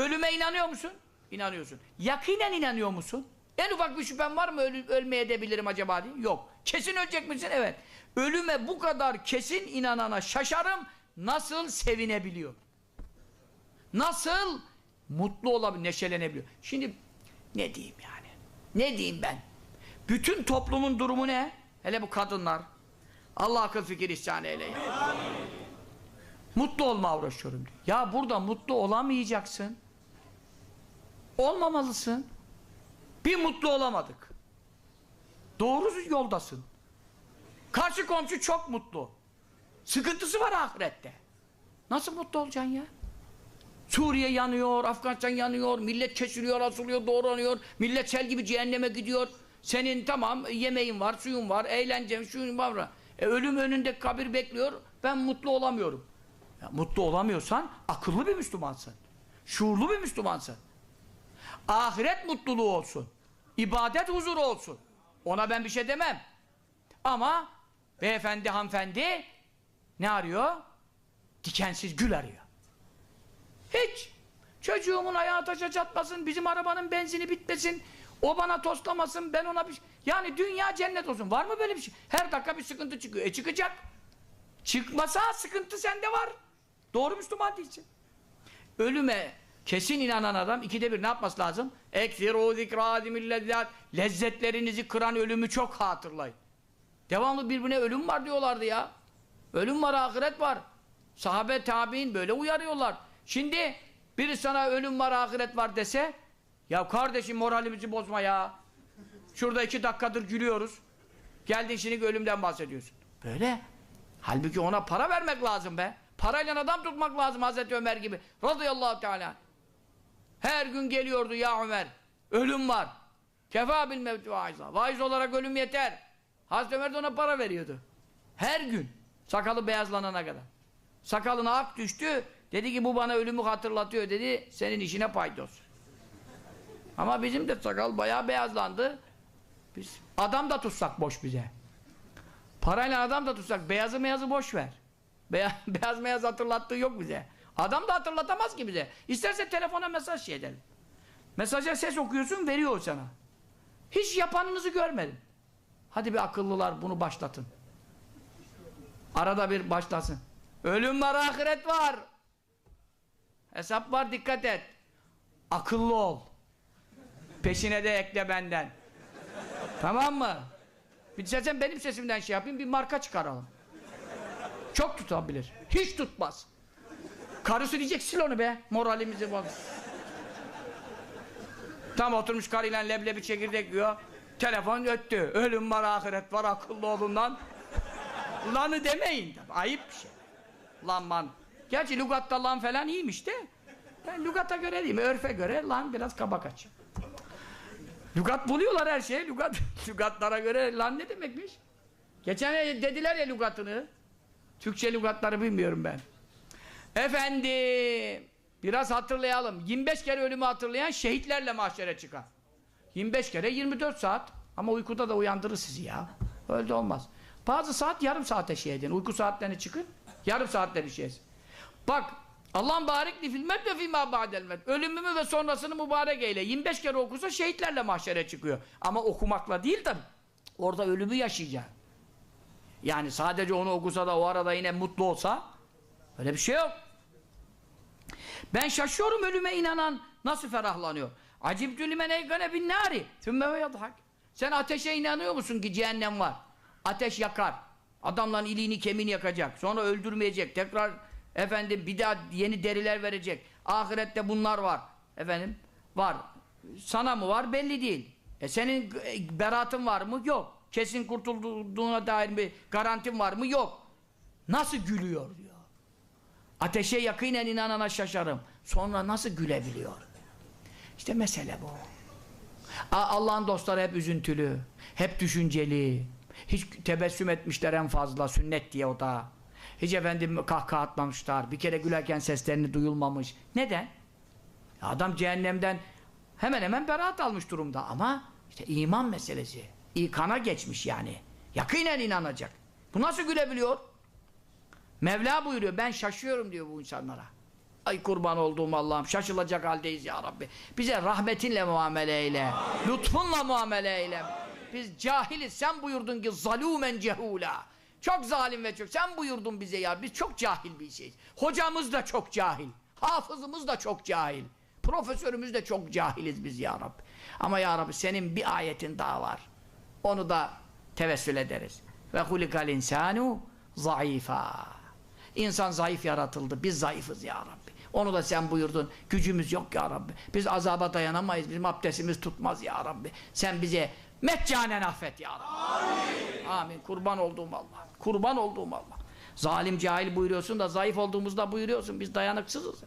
Ölüme inanıyor musun? İnanıyorsun. Yakinen inanıyor musun? En ufak bir şüphen var mı ölü, ölmeye edebilirim acaba diye? Yok. Kesin ölecek misin? Evet. Ölüme bu kadar kesin inanana şaşarım. Nasıl sevinebiliyor? Nasıl mutlu olabiliyor, neşelenebiliyor? Şimdi ne diyeyim yani? Ne diyeyim ben? Bütün toplumun durumu ne? Hele bu kadınlar. Allah akıl fikir ihsan eyle. Mutlu olma uğraşıyorum diyor. Ya burada mutlu olamayacaksın. Olmamalısın. Bir mutlu olamadık. Doğru yoldasın. Karşı komşu çok mutlu. Sıkıntısı var ahirette. Nasıl mutlu olacaksın ya? Suriye yanıyor, Afganistan yanıyor, millet kesiliyor, asılıyor, doğranıyor, millet sel gibi cehenneme gidiyor. Senin tamam yemeğin var, suyun var, eğlencen, şuyun var. E, ölüm önünde kabir bekliyor, ben mutlu olamıyorum. Ya, mutlu olamıyorsan akıllı bir Müslümansın. Şuurlu bir Müslümansın. Ahiret mutluluğu olsun. İbadet huzuru olsun. Ona ben bir şey demem. Ama beyefendi, hanımefendi ne arıyor? Dikensiz gül arıyor. Hiç. Çocuğumun ayağı taşa çatmasın, bizim arabanın benzini bitmesin, o bana toslamasın, ben ona bir şey... Yani dünya cennet olsun. Var mı böyle bir şey? Her dakika bir sıkıntı çıkıyor. E çıkacak. Çıkmasa sıkıntı sende var. Doğru Müslüman değilsin. Ölüme kesin inanan adam ikide bir ne yapması lazım? Ekfiru zikradimillezzat Lezzetlerinizi kıran ölümü çok hatırlayın. Devamlı birbirine ölüm var diyorlardı ya. Ölüm var, ahiret var. Sahabe, tabi'in böyle uyarıyorlar. Şimdi biri sana ölüm var, ahiret var dese ya kardeşim moralimizi bozma ya. Şurada iki dakikadır gülüyoruz. Geldin şimdi ölümden bahsediyorsun. Böyle. Halbuki ona para vermek lazım be. Parayla adam tutmak lazım Hazreti Ömer gibi. Radıyallahu teala. Her gün geliyordu ya Ömer. Ölüm var. Kefa bil mevti vaiza. Vaiz olarak ölüm yeter. Hazreti Ömer de ona para veriyordu. Her gün. Sakalı beyazlanana kadar. Sakalına ak düştü. Dedi ki bu bana ölümü hatırlatıyor dedi. Senin işine paydos. Ama bizim de sakal bayağı beyazlandı. Biz adam da tutsak boş bize. Parayla adam da tutsak beyazı meyazı boş ver. Beyaz, beyaz meyaz hatırlattığı yok bize. Adam da hatırlatamaz ki bize. İsterse telefona mesaj şey edelim. Mesaja ses okuyorsun veriyor sana. Hiç yapanınızı görmedim. Hadi bir akıllılar bunu başlatın. Arada bir başlasın. Ölüm var, ahiret var. Hesap var, dikkat et. Akıllı ol. Peşine de ekle benden. Tamam mı? Bir sen benim sesimden şey yapayım, bir marka çıkaralım. Çok tutabilir. Hiç tutmaz. Karısı diyecek sil onu be. Moralimizi bak. Tam oturmuş karıyla leblebi çekirdek yiyor. Telefon öttü. Ölüm var, ahiret var, akıllı olun lan. Lanı demeyin. Ayıp bir şey. Lan man. Gerçi lügatta lan falan iyiymiş de. Ben lügata göre değil mi? Örfe göre lan biraz kaba kaç. Lügat buluyorlar her şeye. Lügat, lügatlara göre lan ne demekmiş? Geçen dediler ya lügatını. Türkçe lügatları bilmiyorum ben. Efendim biraz hatırlayalım. 25 kere ölümü hatırlayan şehitlerle mahşere çıkar. 25 kere 24 saat. Ama uykuda da uyandırır sizi ya. Öyle olmaz. Bazı saat yarım saate şey edin. Uyku saatlerini çıkın. Yarım saatleri şey etsin. Bak Allah'ın barikli filmet ve fîmâ ba'delmet. Ölümümü ve sonrasını mübarek eyle. 25 kere okursa şehitlerle mahşere çıkıyor. Ama okumakla değil tabi. Orada ölümü yaşayacak. Yani sadece onu okusa da o arada yine mutlu olsa öyle bir şey yok. Ben şaşıyorum ölüme inanan nasıl ferahlanıyor. Acibtü limen eygane bin nari thümme ve yadhak. Sen ateşe inanıyor musun ki cehennem var? Ateş yakar. Adamların iliğini kemiğini yakacak. Sonra öldürmeyecek. Tekrar efendim bir daha yeni deriler verecek. Ahirette bunlar var. Efendim var. Sana mı var belli değil. E senin beratın var mı? Yok. Kesin kurtulduğuna dair bir garantin var mı? Yok. Nasıl gülüyor diyor. Ateşe yakinen inanana şaşarım. Sonra nasıl gülebiliyor? İşte mesele bu. Allah'ın dostları hep üzüntülü. Hep düşünceli. Hiç tebessüm etmişler en fazla sünnet diye o da. Hiç efendim kahkaha atmamışlar. Bir kere gülerken seslerini duyulmamış. Neden? Adam cehennemden hemen hemen beraat almış durumda ama işte iman meselesi. İkana geçmiş yani. Yakinen inanacak. Bu nasıl gülebiliyor? Mevla buyuruyor. Ben şaşıyorum diyor bu insanlara. Ay kurban olduğum Allah'ım şaşılacak haldeyiz ya Rabbi. Bize rahmetinle muamele eyle. Lütfunla muamele eyle. Biz cahiliz. Sen buyurdun ki zalûmen cehûlâ. Çok zalim ve çok. Sen buyurdun bize ya. Biz çok cahil bir şeyiz. Hocamız da çok cahil. Hafızımız da çok cahil. Profesörümüz de çok cahiliz biz ya Rabbi. Ama ya Rabbi senin bir ayetin daha var. Onu da tevessül ederiz. Ve hulikal insanu zayıfa. İnsan zayıf yaratıldı. Biz zayıfız ya Rabbi. Onu da sen buyurdun. Gücümüz yok ya Rabbi. Biz azaba dayanamayız. Bizim abdestimiz tutmaz ya Rabbi. Sen bize meccanen affet ya Rabbi. Amin. Amin. Kurban olduğum Allah. Kurban olduğum Allah. Zalim cahil buyuruyorsun da zayıf olduğumuzda buyuruyorsun. Biz dayanıksızız.